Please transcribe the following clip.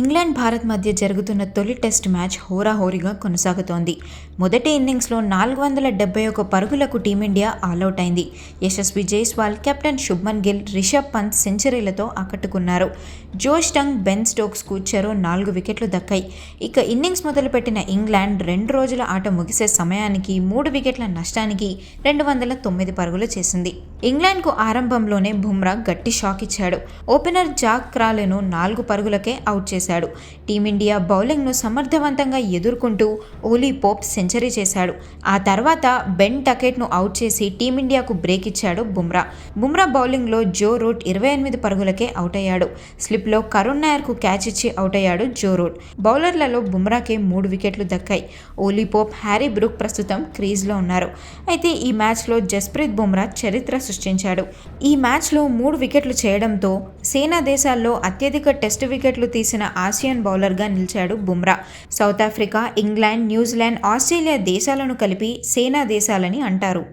England Bharat మధ్య జరుగుతున్న తొలి టెస్ట్ మ్యాచ్ హోరాహోరీగా కొనసాగుతోంది. మొదటి ఇన్నింగ్స్లో నాలుగు వందల డెబ్బై ఒక పరుగులకు టీమిండియా ఆలౌట్ అయింది యశస్వి జైస్వాల్ కెప్టెన్ శుభ్మన్ గిల్ రిషబ్ పంత్ సెంచరీలతో ఆకట్టుకున్నారు. జోష్ టంగ్ బెన్ స్టోక్స్కు చెరో నాలుగు వికెట్లు దక్కాయి. ఇక ఇన్నింగ్స్ మొదలుపెట్టిన ఇంగ్లాండ్ రెండు రోజుల ఆట ముగిసే సమయానికి మూడు వికెట్ల నష్టానికి రెండు వందల తొమ్మిది పరుగులు చేసింది. ఇంగ్లాండ్కు ఆరంభంలోనే బుమ్రా గట్టి షాక్ ఇచ్చాడు. ఓపెనర్ జాక్ క్రాలెను నాలుగు పరుగులకే అవుట్ చేశాడు. టీమిండియా బౌలింగ్ను సమర్థవంతంగా ఎదుర్కొంటూ ఓలీ పోప్ సెంచరీ చేశాడు. ఆ తర్వాత బెన్ టకెట్ను అవుట్ చేసి టీమిండియాకు బ్రేక్ ఇచ్చాడు బుమ్రా. బుమ్రా బౌలింగ్లో జో రూట్ ఇరవై ఎనిమిది పరుగులకే అవుట్ అయ్యాడు. స్లిప్లో కరుణ్ నాయర్కు క్యాచ్ ఇచ్చి అవుట్ అయ్యాడు జో రూట్. బౌలర్లలో బుమ్రాకే మూడు వికెట్లు దక్కాయి. ఓలీ పోప్ హ్యారీ బ్రూక్ ప్రస్తుతం క్రీజ్లో ఉన్నారు. అయితే ఈ మ్యాచ్లో జస్ప్రీత్ బుమ్రా చరిత్ర సృష్టించాడు ఈ మ్యాచ్లో మూడు వికెట్లు చేయడంతో సేనా దేశాల్లో అత్యధిక టెస్ట్ వికెట్లు తీసిన ఆసియన్ బౌలర్గా నిలిచాడు Bumrah South Africa England New Zealand Australia దేశాలను కలిపి సేనా దేశాలని అంటారు